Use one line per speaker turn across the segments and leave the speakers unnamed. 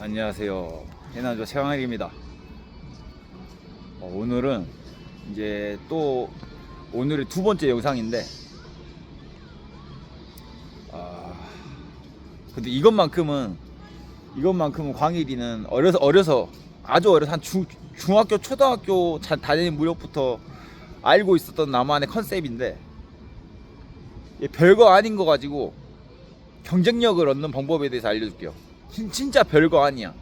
안녕하세요. 해남조 최왕일입니다. 어, 오늘은 이제 또 오늘의 두 번째 영상인데, 아, 근데 이것만큼은 이것만큼은 광일이는 어려서 어려서 아주 어려서 한 중, 중학교 초등학교 자- 다니는 무렵부터 알고 있었던 나만의 컨셉인데 별거 아닌 거 가지고 경쟁력을 얻는 방법에 대해서 알려줄게요. 진, 진짜 별거 아니야.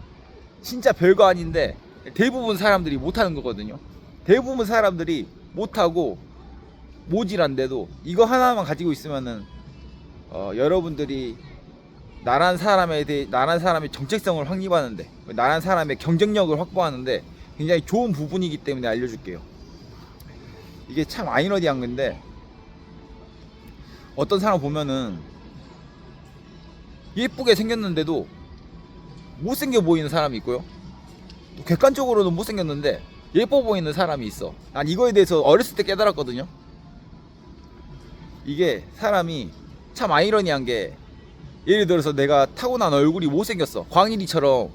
진짜 별거 아닌데 대부분 사람들이 못하는 거거든요. 대부분 사람들이 못하고 모질한데도 이거 하나만 가지고 있으면은 어, 여러분들이 나란 사람에 대해 나란 사람의 정체성을 확립하는데 나란 사람의 경쟁력을 확보하는데 굉장히 좋은 부분이기 때문에 알려줄게요. 이게 참 아이러니한 건데 어떤 사람 보면은 예쁘게 생겼는데도 못생겨 보이는 사람이 있고요. 또 객관적으로는 못생겼는데 예뻐 보이는 사람이 있어. 난 이거에 대해서 어렸을 때 깨달았거든요. 이게 사람이 참 아이러니한 게 예를 들어서 내가 타고난 얼굴이 못생겼어. 광일이처럼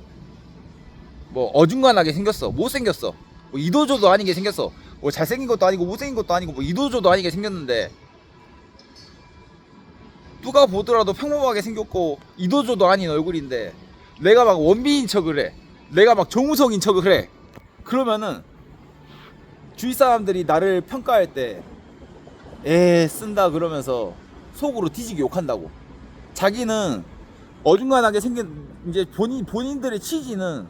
뭐 어중간하게 생겼어. 못생겼어. 뭐 이도저도 아니게 생겼어. 뭐 잘생긴 것도 아니고 못생긴 것도 아니고 뭐 이도저도 아니게 생겼는데 누가 보더라도 평범하게 생겼고 이도저도 아닌 얼굴인데 내가 막 원빈인 척을 해. 내가 막 정우성인 척을 해. 그러면은 주위 사람들이 나를 평가할 때 에 쓴다 그러면서 속으로 뒤지게 욕한다고. 자기는 어중간하게 생긴 이제 본인 본인들의 취지는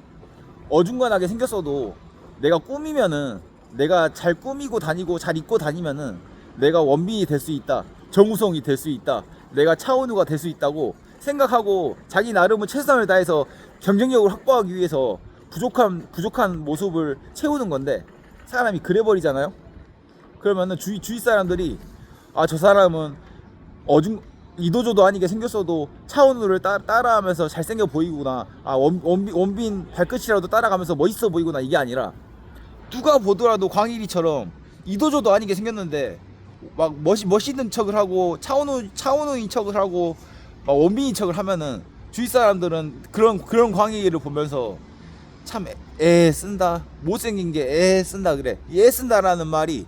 어중간하게 생겼어도 내가 꾸미면은 내가 잘 꾸미고 다니고 잘 입고 다니면은 내가 원빈이 될 수 있다. 정우성이 될 수 있다. 내가 차은우가 될 수 있다고 생각하고 자기 나름은 최선을 다해서 경쟁력을 확보하기 위해서 부족한 부족한 모습을 채우는 건데 사람이 그래 버리잖아요. 그러면은 주위 주위 사람들이 아 저 사람은 어중 이도저도 아니게 생겼어도 차은우를 따, 따라하면서 잘생겨 보이구나. 아 원, 원빈, 원빈 발끝이라도 따라가면서 멋있어 보이구나 이게 아니라 누가 보더라도 광일이처럼 이도저도 아니게 생겼는데 막 멋이 멋있는 척을 하고 차은우 차은우인 척을 하고 막 원빈인 척을 하면은 주위 사람들은 그런 그런 광일을 보면서 참 애 쓴다 못생긴 게 애 쓴다 그래. 애 쓴다라는 말이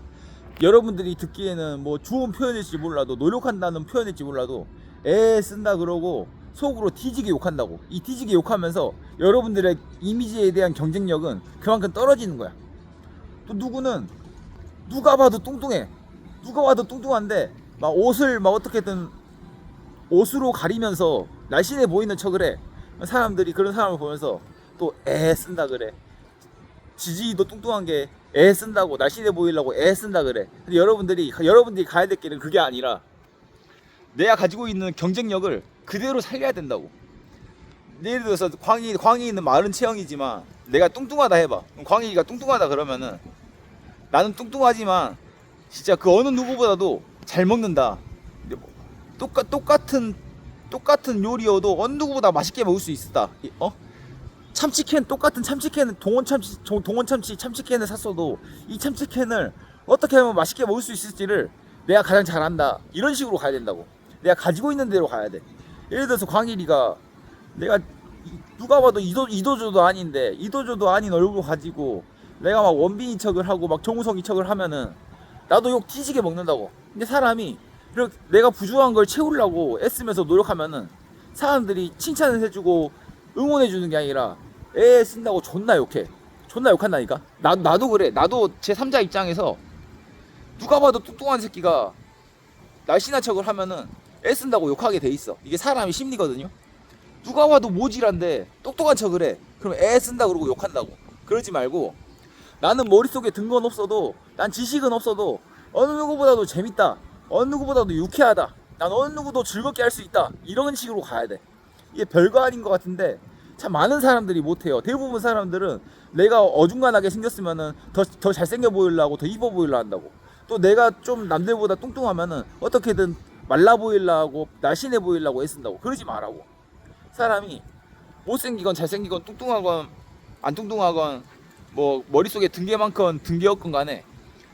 여러분들이 듣기에는 뭐 좋은 표현일지 몰라도 노력한다는 표현일지 몰라도 애 쓴다 그러고 속으로 뒤지게 욕한다고. 이 뒤지게 욕하면서 여러분들의 이미지에 대한 경쟁력은 그만큼 떨어지는 거야. 또 누구는 누가 봐도 뚱뚱해. 누가 봐도 뚱뚱한데 막 옷을 막 어떻게든 옷으로 가리면서 날씬해 보이는 척을 해 사람들이 그런 사람을 보면서 또 애 쓴다 그래 지지도 뚱뚱한 게 애 쓴다고 날씬해 보이려고 애 쓴다 그래. 근데 여러분들이 여러분들이 가야 될 길은 그게 아니라 내가 가지고 있는 경쟁력을 그대로 살려야 된다고. 예를 들어서 광희 광희는 마른 체형이지만 내가 뚱뚱하다 해봐. 광희가 뚱뚱하다 그러면은 나는 뚱뚱하지만 진짜 그 어느 누구보다도 잘 먹는다. 똑같 똑같은 똑같은 요리여도 어느 누구보다 맛있게 먹을 수 있다. 이- 어? 참치캔 똑같은 참치캔 동원 참치 동- 동원 참치 참치캔을 샀어도 이 참치캔을 어떻게 하면 맛있게 먹을 수 있을지를 내가 가장 잘 안다 이런 식으로 가야 된다고 내가 가지고 있는 대로 가야 돼 예를 들어서 광일이가 내가 이- 누가 봐도 이도 이도저도 아닌데 이도저도 아닌 얼굴 가지고 내가 막 원빈인 척을 하고 막 정우성인 척을 하면은 나도 욕 뒤지게 먹는다고 근데 사람이 이렇게 내가 부족한 걸 채우려고 애쓰면서 노력하면은 사람들이 칭찬을 해주고 응원해 주는 게 아니라 애 쓴다고 존나 욕해. 존나 욕한다니까. 나 나도 그래. 나도 제 3자 입장에서 누가 봐도 뚱뚱한 새끼가 날씬한 척을 하면은 애 쓴다고 욕하게 돼 있어. 이게 사람의 심리거든요. 누가 봐도 모질한데 똑똑한 척을 해. 그럼 애 쓴다 그러고 욕한다고. 그러지 말고 나는 머릿속에 든 건 없어도 난 지식은 없어도 어느 누구보다도 재밌다. 어느 누구보다도 유쾌하다. 난 어느 누구도 즐겁게 할 수 있다. 이런 식으로 가야 돼. 이게 별거 아닌 것 같은데 참 많은 사람들이 못해요. 대부분 사람들은 내가 어중간하게 생겼으면은 더, 더 잘생겨 보이려고 더 이뻐 보이려 한다고. 또 내가 좀 남들보다 뚱뚱하면은 어떻게든 말라 보이려고 날씬해 보이려고 애쓴다고. 그러지 말라고. 사람이 못생기건 잘생기건 뚱뚱하건 안 뚱뚱하건 뭐 머릿속에 게 없건 간에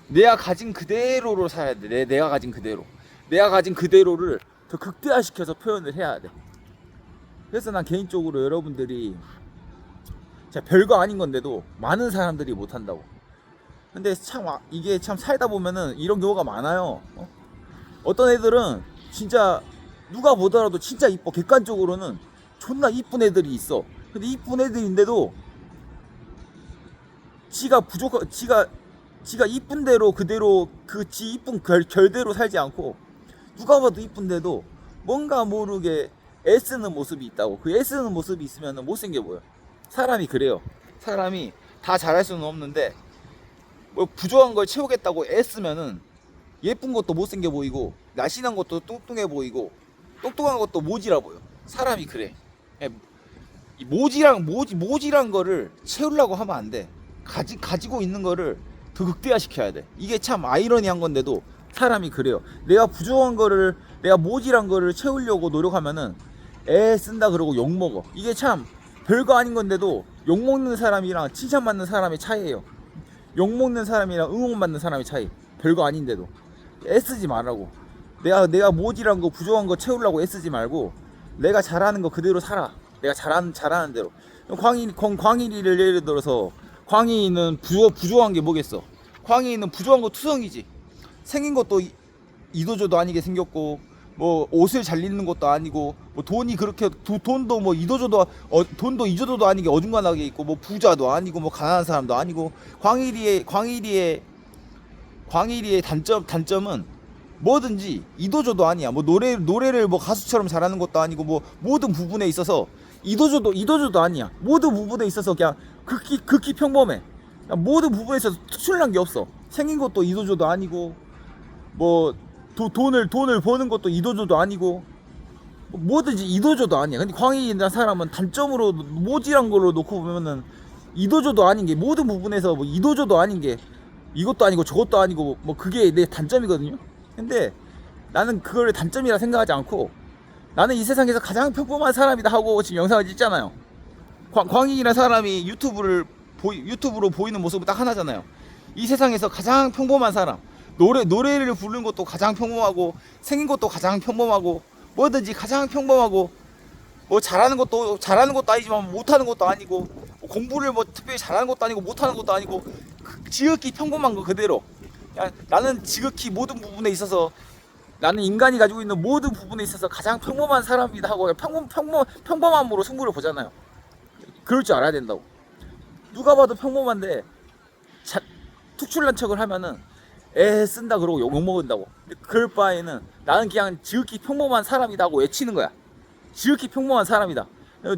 내가 가진 그대로로 살아야 돼. 내, 내가 가진 그대로. 내가 가진 그대로를 더 극대화시켜서 표현을 해야 돼. 그래서 난 개인적으로 여러분들이 진짜 별거 아닌 건데도 많은 사람들이 못 한다고. 근데 참 아- 이게 참 살다 보면은 이런 경우가 많아요. 어? 어떤 애들은 진짜 누가 보더라도 진짜 이뻐 객관적으로는 존나 이쁜 애들이 있어. 근데 이쁜 애들인데도 지가 부족 지가 지가 이쁜 대로 그대로 그 지 이쁜 결, 결대로 살지 않고 누가 봐도 이쁜데도 뭔가 모르게 애쓰는 모습이 있다고. 그 애쓰는 모습이 있으면 못생겨 보여. 사람이 그래요. 사람이 다 잘할 수는 없는데 뭐 부족한 걸 채우겠다고 애쓰면은 예쁜 것도 못생겨 보이고 날씬한 것도 뚱뚱해 보이고 똑똑한 것도 모지라 보여. 사람이 그래. 예, 이 모지랑 모지 모지란 거를 채우려고 하면 안돼. 가지 가지고 있는 거를 더 극대화시켜야 돼. 이게 참 아이러니한 건데도 사람이 그래요. 내가 부족한 거를 내가 모질한 거를 채우려고 노력하면은 애 쓴다 그러고 욕 먹어. 이게 참 별거 아닌 건데도 욕 먹는 사람이랑 칭찬받는 사람의 차이예요. 욕 먹는 사람이랑 응원받는 사람의 차이. 별거 아닌데도 애쓰지 말라고. 내가 내가 모질한 거 부족한 거 채우려고 애쓰지 말고 내가 잘하는 거 그대로 살아. 내가 잘하는 잘하는 대로. 광일 광- 광일이를 예를 들어서 광희는 부조, 부조한 게 뭐겠어? 광희는 부조한 거 투성이지. 생긴 것도 이- 이도저도 아니게 생겼고 뭐 옷을 잘 입는 것도 아니고 뭐 돈이 그렇게 도- 돈도 뭐 이도저도 어, 돈도 이조도도 아니게 어중간하게 있고 뭐 부자도 아니고 뭐 가난한 사람도 아니고 광일이의 광일이의 광일이의 단점 단점은 뭐든지 이도저도 아니야. 뭐 노래 노래를 뭐 가수처럼 잘하는 것도 아니고 뭐 모든 부분에 있어서 이도저도 이도저도 아니야. 모든 부분에 있어서 그냥 극히 극히 평범해. 모든 부분에 있어서 특출난 게 없어. 생긴 것도 이도저도 아니고 뭐 도, 돈을 돈을 버는 것도 이도저도 아니고 뭐 뭐든지 이도저도 아니야. 근데 광희라는 사람은 단점으로 모질한 걸로 놓고 보면은 이도저도 아닌 게 모든 부분에서 뭐 이도저도 아닌 게 이것도 아니고 저것도 아니고 뭐 그게 내 단점이거든요. 근데 나는 그걸 단점이라 생각하지 않고 나는 이 세상에서 가장 평범한 사람이다 하고 지금 영상을 찍잖아요. 광, 광희라는 사람이 유튜브를 보이, 유튜브로 보이는 모습은 딱 하나잖아요. 이 세상에서 가장 평범한 사람. 노래 노래를 부르는 것도 가장 평범하고 생긴 것도 가장 평범하고 뭐든지 가장 평범하고 뭐 잘하는 것도 잘하는 것도 아니지만 못하는 것도 아니고 뭐 공부를 뭐 특별히 잘하는 것도 아니고 못하는 것도 아니고 그 지극히 평범한 거 그대로 나는 지극히 모든 부분에 있어서 나는 인간이 가지고 있는 모든 부분에 있어서 가장 평범한 사람이다 하고 평범 평범 평범함으로 승부를 보잖아요. 그럴 줄 알아야 된다고. 누가 봐도 평범한데 자, 특출난 척을 하면은 애 쓴다 그러고 욕 먹은다고. 근데 그럴 바에는 나는 그냥 지극히 평범한 사람이다 하고 외치는 거야. 지극히 평범한 사람이다.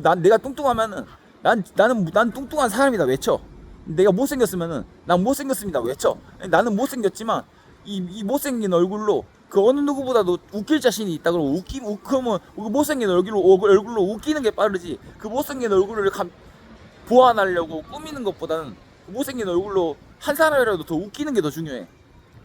난 내가 뚱뚱하면은 난 나는 난 뚱뚱한 사람이다 외쳐. 내가 못생겼으면은 난 못생겼습니다 외쳐. 나는 못생겼지만 이, 이 못생긴 얼굴로 그 어느 누구보다도 웃길 자신이 있다 그러고 웃기 웃으면 그 못생긴 얼굴로 얼굴로 웃기는 게 빠르지. 그 못생긴 얼굴을 감, 보완하려고 꾸미는 것보다는 그 못생긴 얼굴로 한 사람이라도 더 웃기는 게 더 중요해.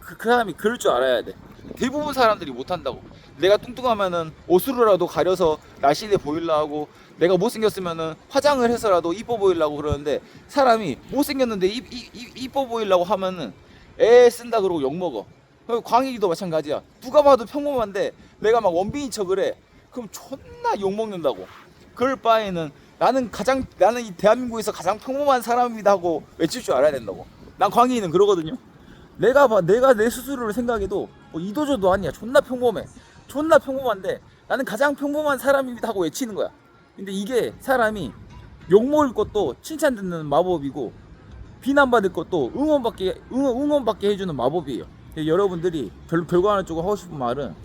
그, 그 사람이 그럴 줄 알아야 돼. 대부분 사람들이 못한다고. 내가 뚱뚱하면은 옷으로라도 가려서 날씬해 하고 내가 못생겼으면은 화장을 해서라도 이뻐 보이려고 그러는데 사람이 못생겼는데 이, 이, 이, 이뻐 보이려고 하면은 애 쓴다 그러고 욕먹어. 광희도 마찬가지야. 누가 봐도 평범한데 내가 막 원빈인 척을 해. 그럼 존나 욕먹는다고. 그럴 바에는 나는 가장 나는 이 대한민국에서 가장 평범한 사람이다 하고 외칠 줄 알아야 된다고. 난 광희는 그러거든요. 내가 봐 내가 내 스스로를 생각해도 뭐 이도저도 아니야. 존나 평범해. 존나 평범한데 나는 가장 평범한 사람이다 하고 외치는 거야. 근데 이게 사람이 욕 먹을 것도 칭찬 듣는 마법이고 비난받을 것도 응원받게 응원, 응원받게 해주는 마법이에요. 그래서 여러분들이 결, 결과를 쪽으로 하고 싶은 말은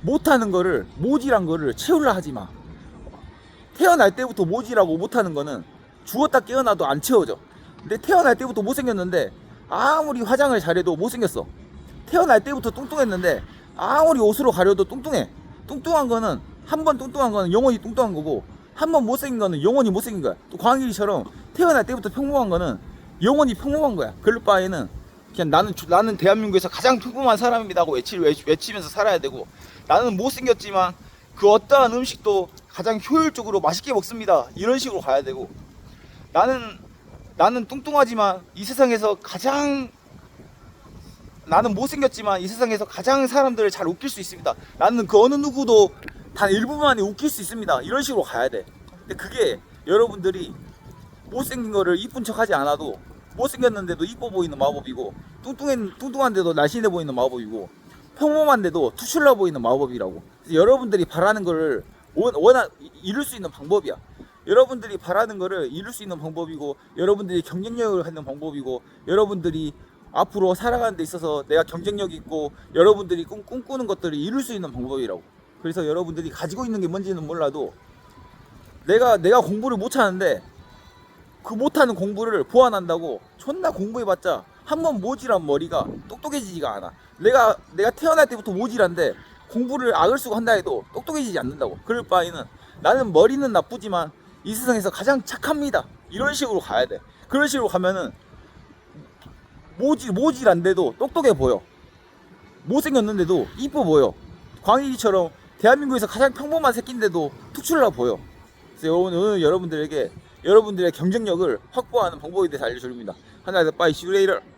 못하는 거를 모질한 거를 채우려 하지 마. 태어날 때부터 모질하고 못하는 거는 죽었다 깨어나도 안 채워져. 근데 태어날 때부터 못생겼는데 아무리 화장을 잘해도 못생겼어. 태어날 때부터 뚱뚱했는데 아무리 옷으로 가려도 뚱뚱해. 뚱뚱한 거는 한 번 뚱뚱한 거는 영원히 뚱뚱한 거고 한 번 못생긴 거는 영원히 못생긴 거야. 또 광일이처럼 태어날 때부터 평범한 거는 영원히 평범한 거야. 그럴 바에는 그냥 나는 주- 나는 대한민국에서 가장 평범한 사람입니다고 외치, 외치, 외치 면서 살아야 되고 나는 못생겼지만 그 어떠한 음식도 가장 효율적으로 맛있게 먹습니다. 이런 식으로 가야 되고 나는 나는 뚱뚱하지만 이 세상에서 가장 나는 못생겼지만 이 세상에서 가장 사람들을 잘 웃길 수 있습니다. 나는 그 어느 누구도 단 일부만에 웃길 수 있습니다. 이런 식으로 가야 돼. 근데 그게 여러분들이 못생긴 거를 이쁜 척 하지 않아도 못생겼는데도 이뻐 보이는 마법이고 뚱뚱한 뚱뚱한데도 날씬해 보이는 마법이고 평범한데도 투출나 보이는 마법이라고. 여러분들이 바라는 거를 원, 원하 이룰 수 있는 방법이야. 여러분들이 바라는 거를 이룰 수 있는 방법이고 여러분들이 경쟁력을 갖는 방법이고 여러분들이 앞으로 살아가는 데 있어서 내가 경쟁력 있고 여러분들이 꿈, 꿈꾸는 것들을 이룰 수 있는 방법이라고. 그래서 여러분들이 가지고 있는 게 뭔지는 몰라도 내가 내가 공부를 못 하는데 그 못하는 공부를 보완한다고 존나 공부해봤자 한 번 모질한 머리가 똑똑해지지가 않아. 내가 내가 태어날 때부터 모질한데 공부를 악을 쓰고 한다 해도 똑똑해지지 않는다고. 그럴 바에는 나는 머리는 나쁘지만 이 세상에서 가장 착합니다. 이런 식으로 가야 돼. 그런 식으로 가면은 모질 모질한데도 똑똑해 보여. 못생겼는데도 이뻐 보여. 광일이처럼 대한민국에서 가장 평범한 새끼인데도 특출나 보여. 그래서 오늘, 오늘 여러분들에게 여러분들의 경쟁력을 확보하는 방법에 대해서 알려드립니다. 하나, 둘, 빠이, 시우레이를.